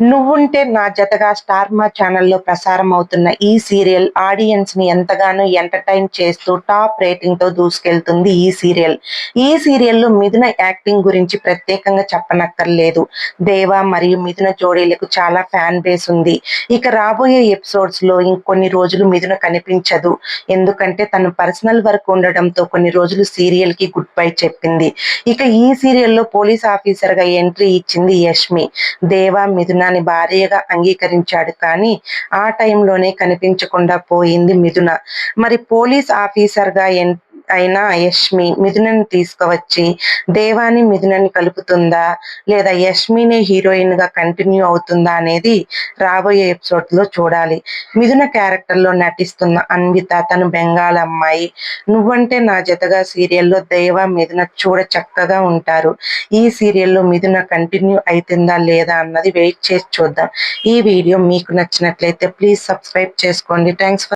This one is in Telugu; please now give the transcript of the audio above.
నువ్వుంటే నా జతగా స్టార్ మా ఛానల్లో ప్రసారం అవుతున్న ఈ సీరియల్ ఆడియన్స్ని ఎంతగానో ఎంటర్టైన్ చేస్తూ టాప్ రేటింగ్తో దూసుకెళ్తుంది ఈ సీరియల్. ఈ సీరియల్లో మిథున యాక్టింగ్ గురించి ప్రత్యేకంగా చెప్పనక్కర్లేదు. దేవా మరియు మిథున జోడీలకు చాలా ఫ్యాన్ బేస్ ఉంది. ఇక రాబోయే ఎపిసోడ్స్లో ఇంకొన్ని రోజులు మిథున కనిపించదు. ఎందుకంటే తను పర్సనల్ వర్క్ ఉండడంతో కొన్ని రోజులు సీరియల్కి గుడ్ బై చెప్పింది. ఇక ఈ సీరియల్లో పోలీస్ ఆఫీసర్గా ఎంట్రీ ఇచ్చింది యష్మి. దేవా మిథునాన్ని భార్యగా అంగీకరించాడు కానీ ఆ టైంలోనే కనిపించకుండా పోయింది మిథున. మరి పోలీస్ ఆఫీసర్గా ఎన్ అయిన యష్మి మిథునని తీసుకువచ్చి దేవాని మిథునని కలుపుతుందా? లేదా యష్మినే హీరోయిన్గా కంటిన్యూ అవుతుందా అనేది రాబోయే ఎపిసోడ్లో చూడాలి. మిథున క్యారెక్టర్లో నటిస్తున్న అన్విత తను బెంగాల్ అమ్మాయి. నువ్వంటే నా జతగా సీరియల్లో దేవ మిథున చూడ చక్కగా ఉంటారు. ఈ సీరియల్లో మిథున కంటిన్యూ అవుతుందా లేదా అన్నది వెయిట్ చేసి చూద్దాం. ఈ వీడియో మీకు నచ్చినట్లయితే ప్లీజ్ సబ్స్క్రైబ్ చేసుకోండి. Thanks for